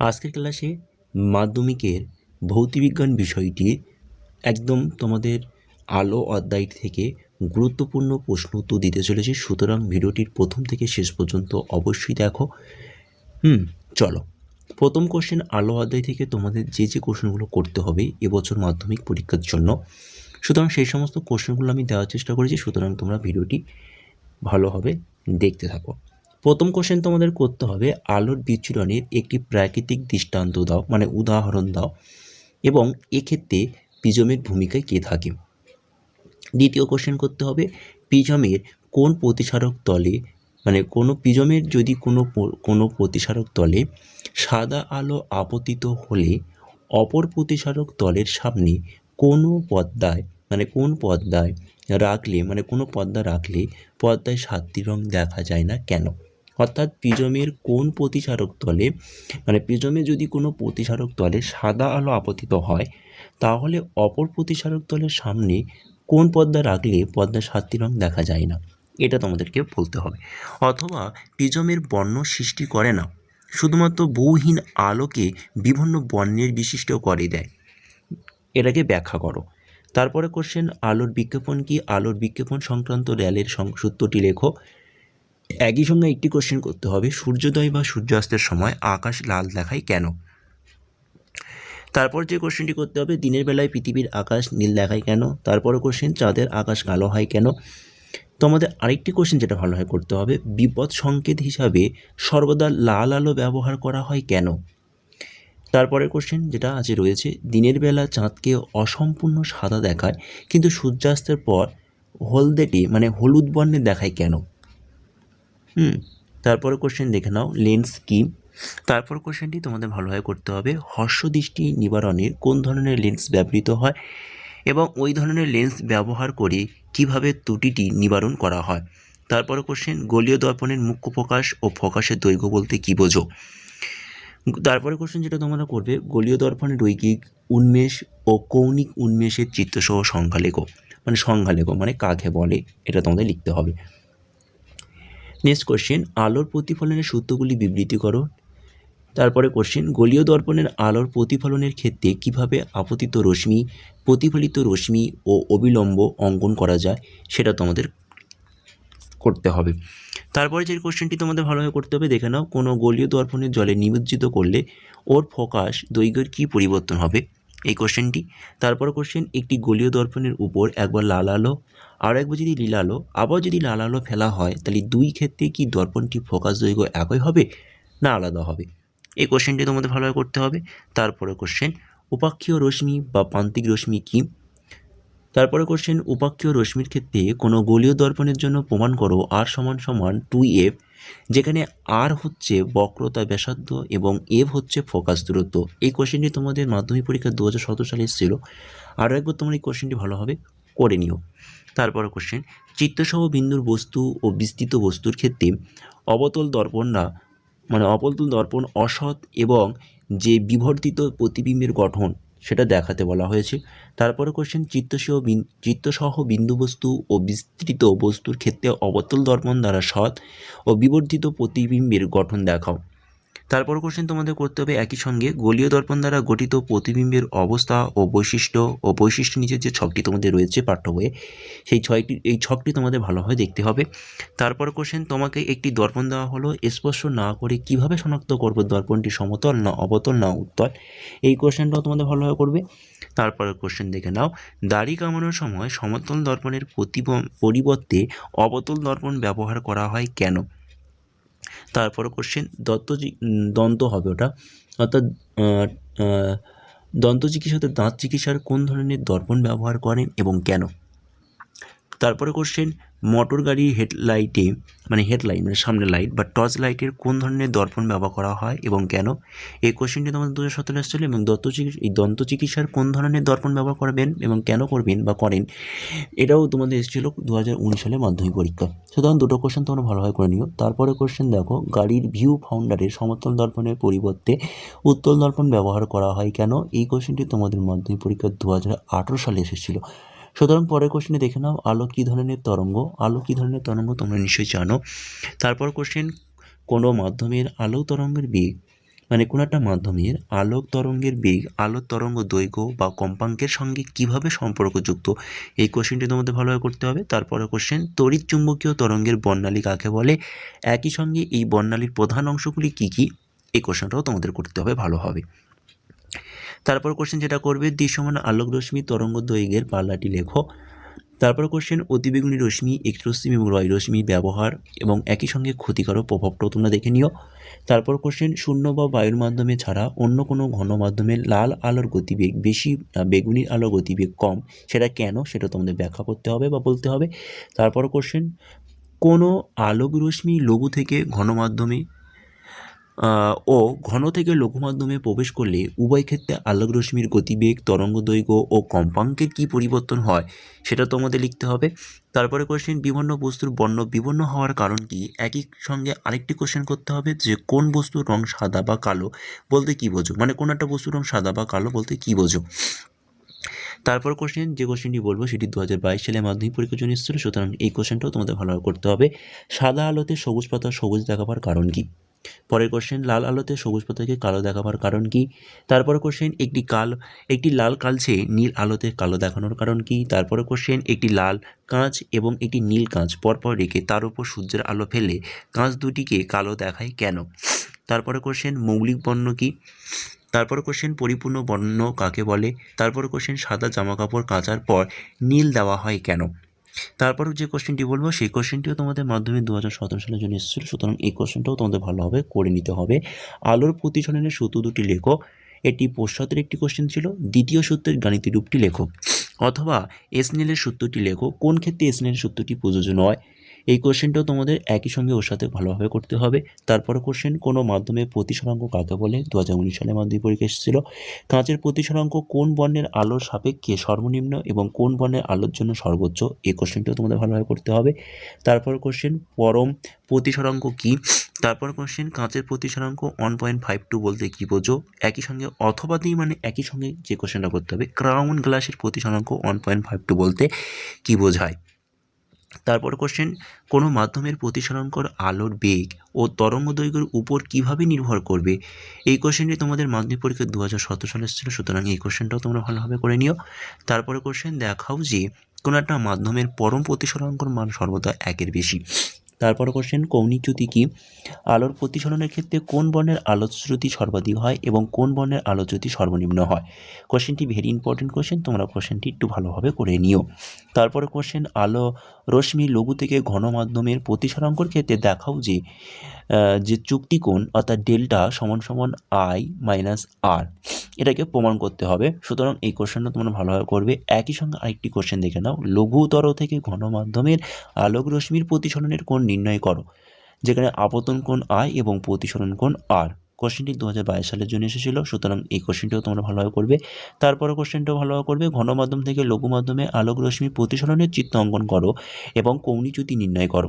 আজকের ক্লাসে মাধ্যমিকের ভৌতিবিজ্ঞান বিষয়টি একদম তোমাদের আলো অধ্যায় থেকে গুরুত্বপূর্ণ প্রশ্ন উত্তর দিতে চলেছে। সুতরাং ভিডিওটির প্রথম থেকে শেষ পর্যন্ত অবশ্যই দেখো। হুম, চলো। প্রথম কোশ্চেন আলো অধ্যায় থেকে তোমাদের যে যে কোশ্চেনগুলো করতে হবে এবছর মাধ্যমিক পরীক্ষার জন্য। সুতরাং সেই সমস্ত কোশ্চেনগুলো আমি দেওয়ার চেষ্টা করেছি। সুতরাং তোমরা ভিডিওটি ভালোভাবে দেখতে থাকো। প্রথম কোশ্চেন তোমাদের করতে হবে, আলোর বিচ্ছুরণের একটি প্রাকৃতিক দৃষ্টান্ত দাও মানে উদাহরণ দাও, এবং এক্ষেত্রে পিজমের ভূমিকায় কে থাকে? দ্বিতীয় কোশ্চেন করতে হবে, পিজমের কোন প্রতিসারক তলে মানে কোনো পিজমের যদি কোনো কোনো প্রতিসারক তলে সাদা আলো আপতিত হলে অপর প্রতিসারক তলের সামনে কোনো পদ্মায় মানে কোন পদ্মায় রাখলে মানে কোনো পর্দা রাখলে পর্দায় সাতটি রং দেখা যায় না কেন? অর্থাৎ প্রিজমের কোন প্রতিসারক তলে মানে প্রিজমে যদি কোনো প্রতিসারক তলে সাদা আলো আপতিত হয়, তাহলে অপর প্রতিসারক তলের সামনে কোন পর্দা রাখলে পর্দার সাতটি রং দেখা যায় না? এটা তোমাদেরকে বলতে হবে। অথবা প্রিজমের বর্ণ সৃষ্টি করে না, শুধুমাত্র বহুহীন আলোকে বিভিন্ন বর্ণের বিশিষ্ট করে দেয়। এটাকে ব্যাখ্যা করো। তারপরে কোশ্চেন আলোর বিজ্ঞাপন কি? আলোর বিজ্ঞাপন সংক্রান্ত র্যালের সূত্রটি লেখো। একই সঙ্গে একটি কোশ্চেন করতে হবে, সূর্যোদয় বা সূর্যাস্তের সময় আকাশ লাল দেখায় কেন? তারপর যে কোশ্চেনটি করতে হবে, দিনের বেলায় পৃথিবীর আকাশ নীল দেখায় কেন? তারপরে কোশ্চেন চাঁদের আকাশ কালো হয় কেন? তোমাদের আরেকটি কোশ্চেন যেটা ভালো হয় করতে হবে, বিপদ সংকেত হিসাবে সর্বদা লাল আলো ব্যবহার করা হয় কেন? তারপরের কোশ্চেন যেটা আজ রয়েছে, দিনের বেলা চাঁদকে অসম্পূর্ণ সাদা দেখায়, কিন্তু সূর্যাস্তের পর হলদেটি মানে হলুদ বর্ণে দেখায় কেন? হুম। তারপরে কোশ্চেন দেখে নাও লেন্স কি? তারপর কোশ্চেনটি তোমাদের ভালোভাবে করতে হবে, হর্ষদৃষ্টি নিবারণের কোন ধরনের লেন্স ব্যবহৃত হয় এবং ওই ধরনের লেন্স ব্যবহার করে কীভাবে ত্রুটিটি নিবারণ করা হয়? তারপরে কোশ্চেন গলীয় দর্পণের মুখ্য প্রকাশ ও ফোকাসের দৈর্ঘ্য বলতে কী বোঝো? তারপরে কোশ্চেন যেটা তোমরা করবে, গলীয় দর্পণের রৈখিক উন্মেষ ও কৌণিক উন্মেষের চিত্রসহ সংখ্যা লেখো। মানে সংখ্যা লেখো মানে কাকে বলে, এটা তোমাদের লিখতে হবে। নেক্সট কোশ্চেন আলোর প্রতিফলনের সূত্রগুলি বিবৃতি করো। তারপরে কোশ্চেন গলীয় দর্পণের আলোর প্রতিফলনের ক্ষেত্রে কীভাবে আপতিত রশ্মি, প্রতিফলিত রশ্মি ও অবিলম্ব অঙ্কন করা যায়, সেটা তোমাদের করতে হবে। তারপরে যে কোশ্চেনটি তোমাদের ভালোভাবে করতে হবে, দেখে নাও, কোনো গলীয় দর্পণের জলে নিমজ্জিত করলে ওর ফোকাস, দৈর্ঘ্যের কী পরিবর্তন হবে? এই কোশ্চেনটি তারপর কোশ্চেন একটি গলীয় দর্পণের উপর একবার লাল আলো আর একবার যদি লীলা আলো, আবার যদি লাল আলো ফেলা হয়, তাহলে দুই ক্ষেত্রে কি দর্পণটি ফোকাস দৈর্ঘ্য একই হবে না আলাদা হবে? এই কোশ্চেনটি তোমাদের ভালোভাবে করতে হবে। তারপরে কোশ্চেন উপাক্ষীয় রশ্মি বা প্রান্তিক রশ্মি কী? তারপরে কোশ্চেন উপাক্ষীয় রশ্মির ক্ষেত্রে কোনো গলীয় দর্পণের জন্য প্রমাণ করো আর সমান সমান টু এফ যেখানে আর হচ্ছে বক্রতা ব্যাসার্ধ এবং এফ হচ্ছে ফোকাস দূরত্ব। এই কোশ্চেনটি তোমাদের মাধ্যমিক পরীক্ষা দু হাজার সতেরো সালে এসেছিল। আরও একবার তোমরা এই কোশ্চেনটি ভালোভাবে করে নিও। তারপরে কোশ্চেন, চিত্তসহ বিন্দুর বস্তু ও বিস্তৃত বস্তুর ক্ষেত্রে অবতল দর্পণরা মানে অবতল দর্পণ অসৎ এবং যে বিবর্তিত প্রতিবিম্বের গঠন সেটা দেখাতে বলা হয়েছে। তারপরে কোশ্চেন চিত্তসহ চিত্তসহ বিন্দু বস্তু ও বিস্তৃত বস্তুর ক্ষেত্রে অবতল দর্পণ দ্বারা সৎ ও বিবর্ধিত প্রতিবিম্বের গঠন দেখাও। তারপর কোশ্চেন তোমাদের করতে হবে একই সঙ্গে গোলীয় দর্পণ দ্বারা গঠিত প্রতিবিম্বের অবস্থা ও বৈশিষ্ট্য ও বৈশিষ্ট্য নিচের যে ছকটি তোমাদের রয়েছে পাঠ্য বইয়ে, সেই ছয়টি, এই ছকটি তোমাদের ভালোভাবে দেখতে হবে। তারপর কোশ্চেন তোমাকে একটি দর্পণ দেওয়া হলো, স্পর্শ না করে কীভাবে শনাক্ত করবে দর্পণটি সমতল না অবতল না উত্তল? এই কোশ্চেনটাও তোমাদের ভালোভাবে করবে। তারপরে কোশ্চেন দেখে নাও। দাড়ি কামানোর সময় সমতল দর্পণের প্রতিব- পরিবর্তে অবতল দর্পণ ব্যবহার করা হয় কেন? তারপরে কোশ্চেন দত্ত দন্ত হবে ওটা। অর্থাৎ দন্ত চিকিৎসাতে দাঁত চিকিৎসার কোন ধরনের দর্পণ ব্যবহার করেন এবং কেন? তারপরে কোশ্চেন মোটর গাড়ির হেডলাইটে মানে হেডলাইট মানে সামনে লাইট বা টর্চ লাইটের কোন ধরনের দর্পণ ব্যবহার করা হয় এবং কেন? এই কোশ্চেনটি তোমাদের দু হাজার সতেরো এসেছিল এবং দন্ত এই দন্ত চিকিৎসার কোন ধরনের দর্পণ ব্যবহার করবেন এবং কেন করবেন বা করেন, এটাও তোমাদের এসেছিল দু হাজার উনিশ সালে মাধ্যমিক পরীক্ষা। সুতরাং দুটো কোশ্চেন তোমরা ভালোভাবে করে নিও। তারপরে কোশ্চেন দেখো, গাড়ির ভিউ ফাউন্ডারের সমতল দর্পণের পরিবর্তে উত্তল দর্পণ ব্যবহার করা হয় কেন? এই কোশ্চেনটি তোমাদের মাধ্যমিক পরীক্ষা দু হাজার আঠেরো সালে এসেছিল। সুতরাং পরের কোশ্চেনে দেখে নাও, আলো কী ধরনের তরঙ্গ? আলো কী ধরনের তরঙ্গ তোমরা নিশ্চয়ই জানো। তারপর কোশ্চেন কোনো মাধ্যমের আলো তরঙ্গের বেগ? মানে কোনো একটা মাধ্যমের আলোক তরঙ্গের বেগ আলোক তরঙ্গ দৈর্ঘ্য বা কম্পাঙ্কের সঙ্গে কীভাবে সম্পর্কযুক্ত? এই কোশ্চেনটি তোমাদের ভালোভাবে করতে হবে। তারপরে কোশ্চেন তড়িৎ চুম্বকীয় তরঙ্গের বর্ণালী কাকে বলে? একই সঙ্গে এই বর্ণালীর প্রধান অংশগুলি কী কী? এই কোশ্চেনটাও তোমাদের করতে হবে ভালোভাবে তারপর কোশ্চেন যেটা করবে দৃশ্যমান আলোক রশ্মি তরঙ্গ দৈর্ঘ্যের পাল্লাটি লেখো। তারপর কোশ্চেন অতিবেগুনি রশ্মি এক্স রশ্মি এবং রয় রশ্মি ব্যবহার এবং একই সঙ্গে ক্ষতিকারক প্রভাবটাও তোমরা দেখে নিও। তারপর কোশ্চেন শূন্য বা বায়ুর মাধ্যমে ছাড়া অন্য কোনো ঘন মাধ্যমে লাল আলোর গতিবেগ বেশি আহ, বেগুনি আলোর গতিবেগ কম সেটা কেন সেটা তোমাদের ব্যাখ্যা করতে হবে বা বলতে হবে। তারপর কোশ্চেন কোনো আলোক রশ্মি লঘু থেকে ঘন মাধ্যমে ও ঘন থেকে লঘু মাধ্যমে প্রবেশ করলে উভয় ক্ষেত্রে আলোক রশ্মির গতিবেগ তরঙ্গ দৈর্ঘ্য ও কম্পাঙ্কের কী পরিবর্তন হয় সেটা তোমাদের লিখতে হবে। তারপরে কোশ্চেন বিভিন্ন বস্তুর বর্ণ বিভিন্ন হওয়ার কারণ কি? একই সঙ্গে আরেকটি কোশ্চেন করতে হবে যে কোন বস্তুর রং সাদা বা কালো? বলতে কী বোঝো? মানে কোন একটা বস্তুর রং সাদা বা কালো বলতে কী বোঝো? তারপর কোশ্চেন যে কোশ্চেনটি বলব সেটি দু হাজার বাইশ সালে মাধ্যমিক পরীক্ষার জন্য এসেছিল। সুতরাং এই কোশ্চেনটাও তোমাদের ভালোভাবে করতে হবে। সাদা আলোতে সবুজ পাতা সবুজ দেখাবার কারণ কি? পরের কোশ্চেন লাল আলোতে সবুজ পাতাকে কালো দেখাবার কারণ কি? তারপরে কোশ্চেন একটি কাল, একটি লাল কালছে নীল আলোতে কালো দেখানোর কারণ কি? তারপরে কোশ্চেন একটি লাল কাঁচ এবং একটি নীল কাঁচ পরপর রেখে তার উপর সূর্যের আলো ফেলে কাঁচ দুটিকে কালো দেখায় কেন? তারপরে কোশ্চেন মৌলিক বর্ণ কি? তারপর কোশ্চেন পরিপূর্ণ বর্ণ কাকে বলে? তারপর কোশ্চেন সাদা জামা কাপড় কাচার পর নীল দেওয়া হয় কেন? তারপর যে কোশ্চেনটি বলব, সেই কোশ্চেনটিও তোমাদের মাধ্যমে দু হাজার সতেরো সালের জন্য এসেছিল। সুতরাং এই কোশ্চেনটাও তোমাদের ভালোভাবে করে নিতে হবে। আলোর প্রতিসরণের সূত্র দুটি লেখো। এটি পশ্চাতের একটি কোশ্চেন ছিল, দ্বিতীয় সূত্রের গাণিতিক রূপটি লেখো। অথবা এসনেলের সূত্রটি লেখো। কোন ক্ষেত্রে এসনেলের সূত্রটি প্রযোজ্য নয়? এই কোশ্চেনটাও তোমাদের একই সঙ্গে ওর সাথে ভালোভাবে করতে হবে। তারপরে কোশ্চেন কোনো মাধ্যমে প্রতিসরাঙ্ক কাকে বলে? দু হাজার উনিশ সালে মাধ্যমিক পরীক্ষা এসেছিল। কাঁচের প্রতিসরাঙ্ক কোন বর্ণের আলোর সাপেক্ষে সর্বনিম্ন এবং কোন বর্ণের আলোর জন্য সর্বোচ্চ? এই কোশ্চেনটাও তোমাদের ভালোভাবে করতে হবে। তারপর কোশ্চেন পরম প্রতিসরাঙ্ক কী? তারপর কোশ্চেন কাঁচের প্রতিসরাঙ্ক ওয়ান পয়েন্ট ফাইভ টু বলতে কী বোঝো? একই সঙ্গে অথবা দিয়ে মানে একই সঙ্গে যে কোশ্চেনটা করতে হবে। ক্রাউন গ্লাসের প্রতিসরাঙ্ক ওয়ান পয়েন্ট ফাইভ টু বলতে কী বোঝায়? তারপর কোশ্চেন কোনো মাধ্যমের প্রতিসরণকর আলোর বেগ ও তরঙ্গ দৈর্ঘ্যের উপর কীভাবে নির্ভর করবে? এই কোশ্চেনটি তোমাদের মাধ্যমিক পরীক্ষা দু হাজার সতেরো সালে ছিল সুতরাং এই কোশ্চেনটাও তোমরা ভালোভাবে করে নিও। তারপরে কোশ্চেন দেখাও যে, কোনো একটা মাধ্যমের পরম প্রতিসরণকর মান সর্বদা একের বেশি। তারপর কোশ্চেন কৌণিক চ্যুতি কি? আলোর প্রতিসরণের ক্ষেত্রে কোন বর্ণের আলোচ্যুতি সর্বাধিক হয় এবং কোন বর্ণের আলোচ্যুতি সর্বনিম্ন হয়? কোশ্চেনটি ভেরি ইম্পর্টেন্ট কোশ্চেন তোমরা কোশ্চেনটি একটু ভালোভাবে করে নিও। তারপরে কোশ্চেন আলো রশ্মি লঘু থেকে ঘন মাধ্যমের প্রতিসরাঙ্কর ক্ষেত্রে দেখাও যে যে চুক্তি চুক্তিকোণ অর্থাৎ ডেল্টা সমান সমান আই মাইনাস আর এটাকে প্রমাণ করতে হবে। সুতরাং এই কোশ্চেনটা তোমরা ভালোভাবে করবে। একই সঙ্গে আরেকটি কোশ্চেন দেখে নাও। লঘুতর থেকে ঘন মাধ্যমের আলোক রশ্মির প্রতিসরণের কোণ নির্ণয় করো। যেখানে আপতন কোণ আয় এবং প্রতিসরণ কোণ আর। কোশ্চেনটি দু হাজার বাইশ সালের জন্য এসেছিল, সুতরাং এই কোশ্চেনটিও তোমরা ভালোভাবে করবে। তারপরে কোশ্চেনটাও ভালোভাবে করবে, ঘন মাধ্যম থেকে লঘু মাধ্যমে আলোক রশ্মি প্রতিসরণের চিত্র অঙ্কন করো এবং কৌণিচ্যুতি নির্ণয় করো।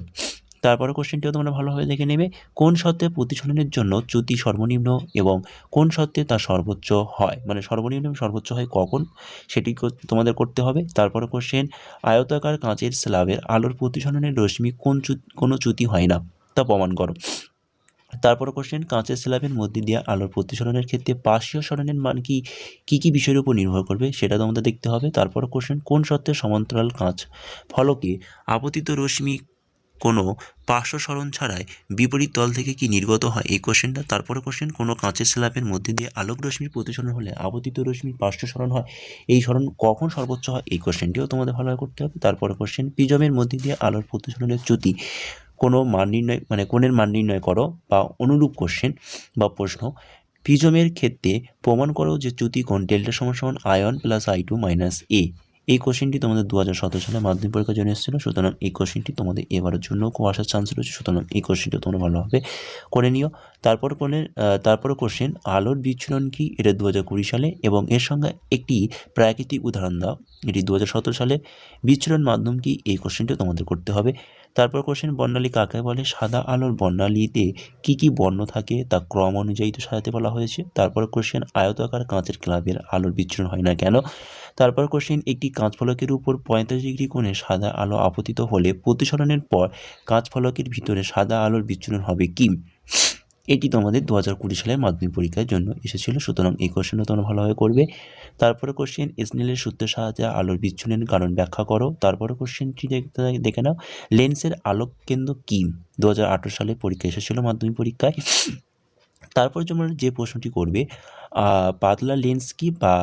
তারপরে কোশ্চেনটিও তোমরা ভালোভাবে দেখে নেবে, কোন শর্তে প্রতিসরণের জন্য চ্যুতি সর্বনিম্ন এবং কোন শর্তে তা সর্বোচ্চ হয়? মানে সর্বনিম্ন এবং সর্বোচ্চ হয় কখন? সেটি তোমাদের করতে হবে। তারপরে কোশ্চেন, আয়তাকার কাঁচের স্ল্যাবের আলোর প্রতিসরণের রশ্মি কোন কোনো চ্যুতি হয় না? তা প্রমাণ করো। তারপর কোশ্চেন, কাঁচের স্ল্যাবের মধ্যে দিয়ে আলোর প্রতিসরণের ক্ষেত্রে পার্শ্বীয় সরণের মান কি কী কী বিষয়ের উপর নির্ভর করবে সেটা তোমাদের দেখতে হবে। তারপর কোশ্চেন, কোন শর্তে সমান্তরাল কাঁচ ফলকে আপতিত রশ্মি কোনো পার্শ্ব সরণ ছাড়াই বিপরীত তল থেকে কি নির্গত হয় এই কোশ্চেনটা তারপরে কোশ্চেন কোনো কাঁচের স্ল্যাবের মধ্যে দিয়ে আলোক রশ্মির প্রতিসরণ হলে আপতিত রশ্মির পার্শ্ব সরণ হয়। এই সরণ কখন সর্বোচ্চ হয়? এই কোশ্চেনটিও তোমাদের ভালোভাবে করতে হবে। তারপরে কোশ্চেন পিজমের মধ্যে দিয়ে আলোর প্রতিসরণের চ্যুতি। কোনো মান নির্ণয় মানে কোণের মান নির্ণয় করো বা অনুরূপ কোশ্চেন বা প্রশ্ন। প্রিজমের ক্ষেত্রে প্রমাণ করো যে চ্যুতি কোণ ডেল্টা সমান সমান ion plus I two minus A এই কোশ্চেনটি তোমাদের দু হাজার সতেরো সালে মাধ্যমিক পরীক্ষার জন্য এসেছিল, সুতরাং এই কোশ্চেনটি তোমাদের এবারের জন্য খুব আসার চান্স রয়েছে, সুতরাং এই কোশ্চেনটি তোমরা ভালোভাবে করে নিও। তারপর কোনের তারপর কোশ্চেন আলোর বিচ্ছুরণ কি? এটা দু হাজার কুড়ি সালে এবং এর সঙ্গে একটি প্রাকৃতিক উদাহরণ দাও। এটি দু হাজার সতেরো সালে বিচ্ছুরণ মাধ্যম কি? এই কোশ্চেনটিও তোমাদের করতে হবে। তারপর কোশ্চেন বর্ণালী কাকে বলে? সাদা আলোর বর্ণালীতে কি কি বর্ণ থাকে? তা ক্রম অনুযায়ী তো সাজাতে বলা হয়েছে। তারপর কোশ্চেন আয়তাকার কাঁচের ক্লাবের আলোর বিচ্ছুরণ হয় না কেন? তারপর কোশ্চেন একটি কাঁচ ফলকের উপর পঁয়তাল্লিশ ডিগ্রি কোণে সাদা আলো আপতিত হলে প্রতিসরণের পর কাঁচ ফলকের ভিতরে সাদা আলোর বিচ্ছুরণ হবে কি? এটি তোমাদের দু হাজার কুড়ি সালের মাধ্যমিক পরীক্ষার জন্য এসেছিল, সুতরাং এই কোশ্চেনও তোমরা ভালোভাবে করবে। তারপরে কোশ্চেন স্নেলের সূত্রের সাহায্যে আলোর বিচ্ছুরণের কারণ ব্যাখ্যা করো। তারপরে কোশ্চেনটি দেখতে, দেখে নাও। লেন্সের আলোক কেন্দ্র কী? দু হাজার আঠেরো সালে পরীক্ষা এসেছিল মাধ্যমিক পরীক্ষায়। তারপর তোমরা যে প্রশ্নটি করবে পাতলা লেন্স কি বা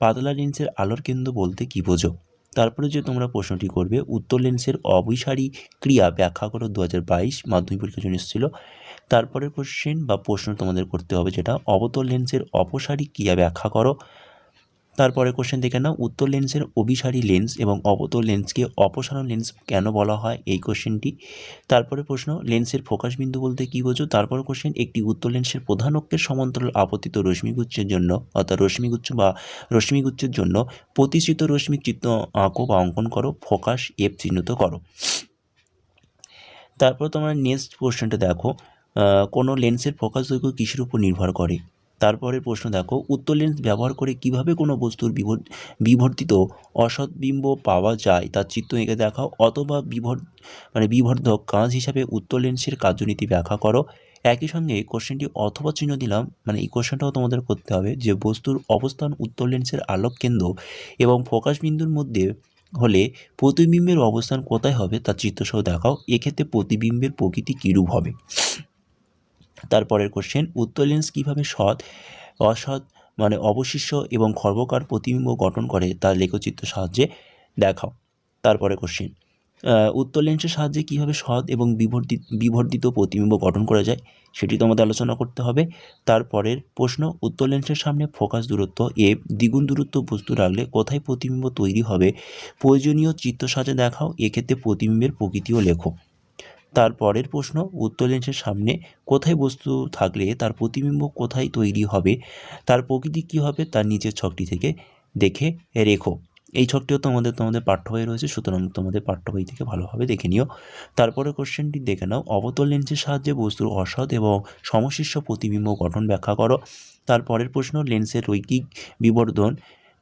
পাতলা লেন্সের আলোর কেন্দ্র বলতে কী বোঝো? তারপরে যে তোমরা প্রশ্নটি করবে, উত্তর লেন্সের অবিসারী ক্রিয়া ব্যাখ্যা করো। দু হাজার বাইশ মাধ্যমিক পরীক্ষার জন্য এসেছিল। তারপরের কোশ্চেন বা প্রশ্ন তোমাদের করতে হবে যেটা, অবতল লেন্সের অপসারী ক্রিয়া ব্যাখ্যা করো। তারপরে কোশ্চেন দেখে নাও উত্তর লেন্সের অভিসারী লেন্স এবং অবতল লেন্সকে অপসারণ লেন্স কেন বলা হয়? এই কোশ্চেনটি তারপরে প্রশ্ন লেন্সের ফোকাস বিন্দু বলতে কী বোঝো? তারপরে কোশ্চেন একটি উত্তর লেন্সের প্রধান অক্ষের সমান্তরাল আপতিত রশ্মিগুচ্ছের জন্য, অর্থাৎ রশ্মিগুচ্ছ বা রশ্মিগুচ্ছের জন্য প্রতিষ্ঠিত রশ্মিক চিত্র আঁকো বা অঙ্কন করো ফোকাস এফ চিহ্নিত করো। তারপর তোমরা নেক্সট কোশ্চেনটা দেখো। কোনো লেন্সের ফোকাস দৈর্ঘ্য কিসের উপর নির্ভর করে? তারপরে প্রশ্ন দেখো, উত্তর লেন্স ব্যবহার করে কীভাবে কোনো বস্তুর বিবর বিবর্তিত অসৎ বিম্ব পাওয়া যায় তার চিত্র এঁকে দেখাও, অথবা বিভর মানে বিবর্ধক কাজ হিসাবে উত্তর লেন্সের কার্যনীতি ব্যাখ্যা করো। একই সঙ্গে কোশ্চেনটি অথবা চিহ্ন দিলাম মানে এই কোশ্চেনটাও তোমাদের করতে হবে যে বস্তুর অবস্থান উত্তর লেন্সের আলোক কেন্দ্র এবং ফোকাস বিন্দুর মধ্যে হলে প্রতিবিম্বের অবস্থান কোথায় হবে তার চিত্রসহ দেখাও। এক্ষেত্রে প্রতিবিম্বের প্রকৃতি কীরূপ হবে? তারপরের কোশ্চেন উত্তর লেন্স কীভাবে সৎ, অসৎ মানে অবশিষ্ট এবং খর্বকার প্রতিবিম্ব গঠন করে তার লেখচিত্র সাহায্যে দেখাও। তারপরে কোশ্চেন উত্তর লেন্সের সাহায্যে কীভাবে সৎ এবং বিবর্ধিত বিবর্ধিত প্রতিবিম্ব গঠন করা যায় সেটি তোমাদের আলোচনা করতে হবে। তারপরের প্রশ্ন, উত্তর লেন্সের সামনে ফোকাস দূরত্ব, এ দ্বিগুণ দূরত্ব বস্তু রাখলে কোথায় প্রতিবিম্ব তৈরি হবে? প্রয়োজনীয় চিত্র সাহায্যে দেখাও, এক্ষেত্রে প্রতিবিম্বের প্রকৃতিও লেখো। তারপরের প্রশ্ন, উত্তর লেন্সের সামনে কোথায় বস্তু থাকলে তার প্রতিবিম্ব কোথায় তৈরি হবে, তার প্রকৃতি কী হবে, তার নিচের ছকটি থেকে দেখে রেখো। এই ছকটিও তোমাদের তোমাদের পাঠ্য বইয়ে রয়েছে, সুতরাং তোমাদের পাঠ্য বই থেকে ভালোভাবে দেখে নিও। তারপরে কোশ্চেনটি দেখে নাও। অবতল লেন্সের সাহায্যে বস্তুর অসৎ এবং সমশিষ্ট প্রতিবিম্ব গঠন ব্যাখ্যা করো। তারপরের প্রশ্ন, লেন্সের রৈখিক বিবর্ধন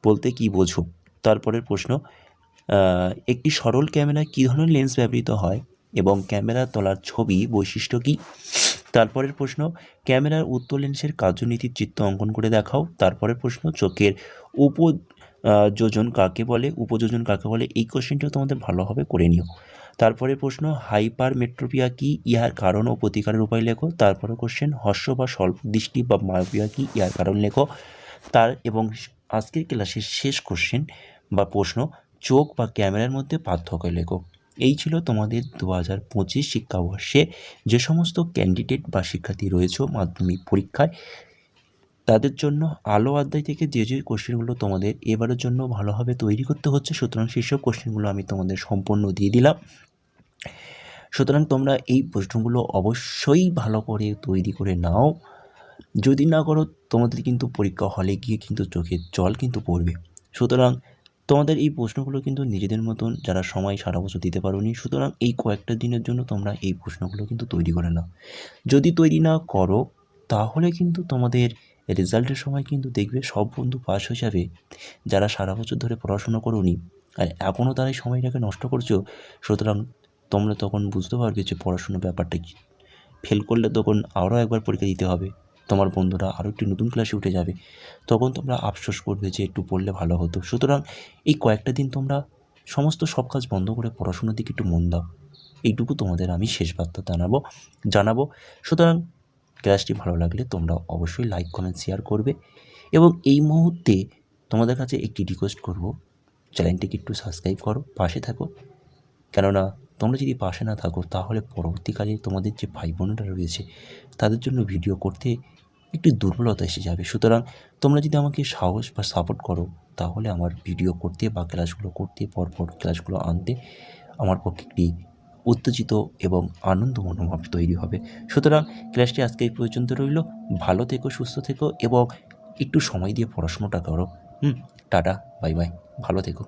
বলতে কী বোঝো? তারপরের প্রশ্ন একটি সরল ক্যামেরায় কী ধরনের লেন্স ব্যবহৃত হয়? এবং ক্যামেরা তোলার ছবি, বৈশিষ্ট্য কী? তারপরের প্রশ্ন, ক্যামেরার উত্তর লেন্সের কার্যনীতির চিত্র অঙ্কন করে দেখাও। তারপরের প্রশ্ন, চোখের উপ যোজন কাকে বলে? উপযোজন কাকে বলে? এই কোশ্চেনটিও তোমাদের ভালোভাবে করে নিও। তারপরে প্রশ্ন হাইপার মেট্রোপিয়া কি? ইহার কারণ ও প্রতিকারের উপায় লেখো। তারপরে কোশ্চেন হর্ষ বা স্বল্প দৃষ্টি বা মায়োপিয়া কি? ইহার কারণ লেখো। তার, এবং আজকের ক্লাসের শেষ কোশ্চেন বা প্রশ্ন, চোখ বা ক্যামেরার মধ্যে পার্থক্য লেখো। এই ছিল তোমাদের দু হাজার পঁচিশ শিক্ষাবর্ষে যে সমস্ত ক্যান্ডিডেট বা শিক্ষার্থী রয়েছে মাধ্যমিক পরীক্ষায়, তাদের জন্য আলো অধ্যায় থেকে যে যে কোশ্চেনগুলো তোমাদের এবারের জন্য ভালোভাবে তৈরি করতে হচ্ছে, সুতরাং সেই সব কোশ্চেনগুলো আমি তোমাদের সম্পূর্ণ দিয়ে দিলাম। সুতরাং তোমরা এই প্রশ্নগুলো অবশ্যই ভালো করে তৈরি করে নাও। যদি না করো, তোমাদের কিন্তু পরীক্ষা হলে গিয়ে কিন্তু চোখের জল কিন্তু পড়বে। সুতরাং তোমাদের এই প্রশ্নগুলো কিন্তু নিজেদের মতন যারা সময় সারা বছর দিতে পারোনি, সুতরাং এই কয়েকটা দিনের জন্য তোমরা এই প্রশ্নগুলো কিন্তু তৈরি করে নাও। যদি তৈরি না করো, তাহলে কিন্তু তোমাদের রেজাল্টের সময় কিন্তু দেখবে সব বন্ধু পাস হয়ে যাবে। যারা সারা বছর ধরে পড়াশোনা করোনি আর এখনও তারা এই সময়টাকে নষ্ট করছ, সুতরাং তোমরা তখন বুঝতে পারবে যে পড়াশোনার ব্যাপারটা কী। ফেল করলে তখন আরও একবার পরীক্ষা দিতে হবে। তোমার বন্ধুরা আরও একটি নতুন ক্লাসে উঠে যাবে। তখন তোমরা আফসোস করবে যে একটু পড়লে ভালো হতো। সুতরাং এই কয়েকটা দিন তোমরা সমস্ত সব কাজ বন্ধ করে পড়াশোনার দিকে একটু মন দাও। এইটুকু তোমাদের আমি শেষ বার্তা জানাব জানাব। সুতরাং ক্লাসটি ভালো লাগলে তোমরা অবশ্যই লাইক, কমেন্ট, শেয়ার করবে এবং এই মুহূর্তে তোমাদের কাছে একটি রিকোয়েস্ট করব, চ্যানেলটিকে একটু সাবস্ক্রাইব করো, পাশে থাকো। কেননা তোমরা যদি পাশে না থাকো, তাহলে পরবর্তীকালে তোমাদের যে ভাই বোনেরা রয়েছে, তাদের জন্য ভিডিও করতে একটু দুর্বলতা এসে যাবে। সুতরাং তোমরা যদি আমাকে সাহস বা সাপোর্ট করো, তাহলে আমার ভিডিও করতে বা ক্লাসগুলো করতে, পরপর ক্লাসগুলো আনতে আমার পক্ষে একটি উত্তেজিত এবং আনন্দ মনোভাব তৈরি হবে। সুতরাং ক্লাসটি আজকে পর্যন্ত রইল। ভালো থেকো, সুস্থ থেকো এবং একটু সময় দিয়ে পড়াশোনাটা করো। হুম, টাটা, বাই বাই। ভালো থেকো।